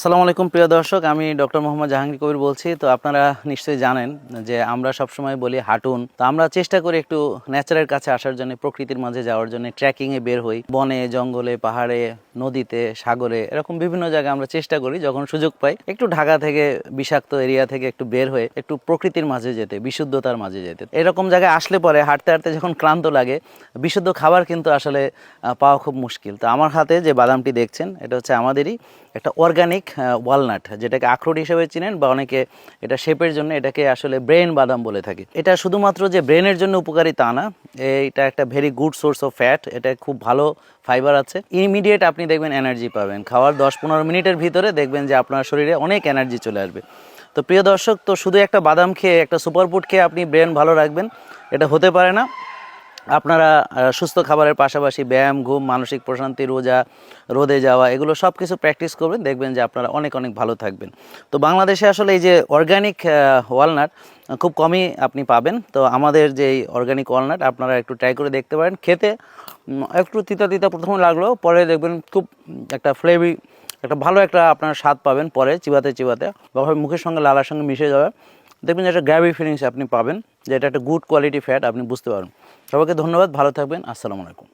আসসালামু আলাইকুম, প্রিয় দর্শক। আমি ডক্টর মোহাম্মদ জাহাঙ্গীর কবির বলছি। তো আপনারা নিশ্চয়ই জানেন যে আমরা সবসময় বলি হাঁটুন। তো আমরা চেষ্টা করি একটু ন্যাচারের কাছে আসার জন্য, প্রকৃতির মাঝে যাওয়ার জন্য ট্রেকিংয়ে বের হই। বনে, জঙ্গলে, পাহাড়ে, নদীতে, সাগরে, এরকম বিভিন্ন জায়গায় আমরা চেষ্টা করি, যখন সুযোগ পাই, একটু ঢাকা থেকে বিষাক্ত এরিয়া থেকে একটু বের হয়ে একটু প্রকৃতির মাঝে যেতে, বিশুদ্ধতার মাঝে যেতে। এরকম জায়গায় আসলে পরে হাঁটতে হাঁটতে যখন ক্লান্ত লাগে, বিশুদ্ধ খাবার কিন্তু আসলে পাওয়া খুব মুশকিল। তো আমার হাতে যে বাদামটি দেখছেন, এটা হচ্ছে আমাদেরই একটা অর্গানিক ওয়ালনাট যেটাকে আখরোট হিসেবে চিনেন বা অনেকে এটা শেপের জন্য এটাকে আসলে ব্রেন বাদাম বলে থাকে। এটা শুধুমাত্র যে ব্রেনের জন্য উপকারী তা না, এটা একটা very good source of fat এটা খুব ভালো ফাইবার আছে। ইমিডিয়েট আপনি দেখবেন এনার্জি পাবেন। খাওয়ার দশ পনেরো মিনিটের ভিতরে দেখবেন যে আপনার শরীরে অনেক এনার্জি চলে আসবে। তো প্রিয় দর্শক, তো শুধু একটা বাদাম খেয়ে, একটা সুপার ফুড খেয়ে আপনি ব্রেন ভালো রাখবেন, এটা হতে পারে না। আপনারা সুস্থ খাবারের পাশাপাশি ব্যায়াম, ঘুম, মানসিক প্রশান্তি, রোজা, রোদে যাওয়া, এগুলো সব কিছু প্র্যাকটিস করবেন, দেখবেন যে আপনারা অনেক অনেক ভালো থাকবেন। তো বাংলাদেশে আসলে এই যে অর্গানিক ওয়ালনাট খুব কমই আপনি পাবেন। তো আমাদের যে এই অর্গানিক ওয়ালনাট আপনারা একটু ট্রাই করে দেখতে পারেন। খেতে একটু তিতা তিতা প্রথমে লাগল, পরে দেখবেন খুব একটা ফ্লেভি একটা ভালো একটা আপনার স্বাদ পাবেন পরে, চিবাতে চিবাতে। বা মুখের সঙ্গে লালার সঙ্গে মিশে যাবে। দেখবেন একটা গ্র্যাভি ফিলিংস আপনি পাবেন, যে এটা একটা গুড কোয়ালিটি ফ্যাট আপনি বুঝতে পারবেন। সবাইকে ধন্যবাদ, ভালো থাকবেন, আসসালামু আলাইকুম।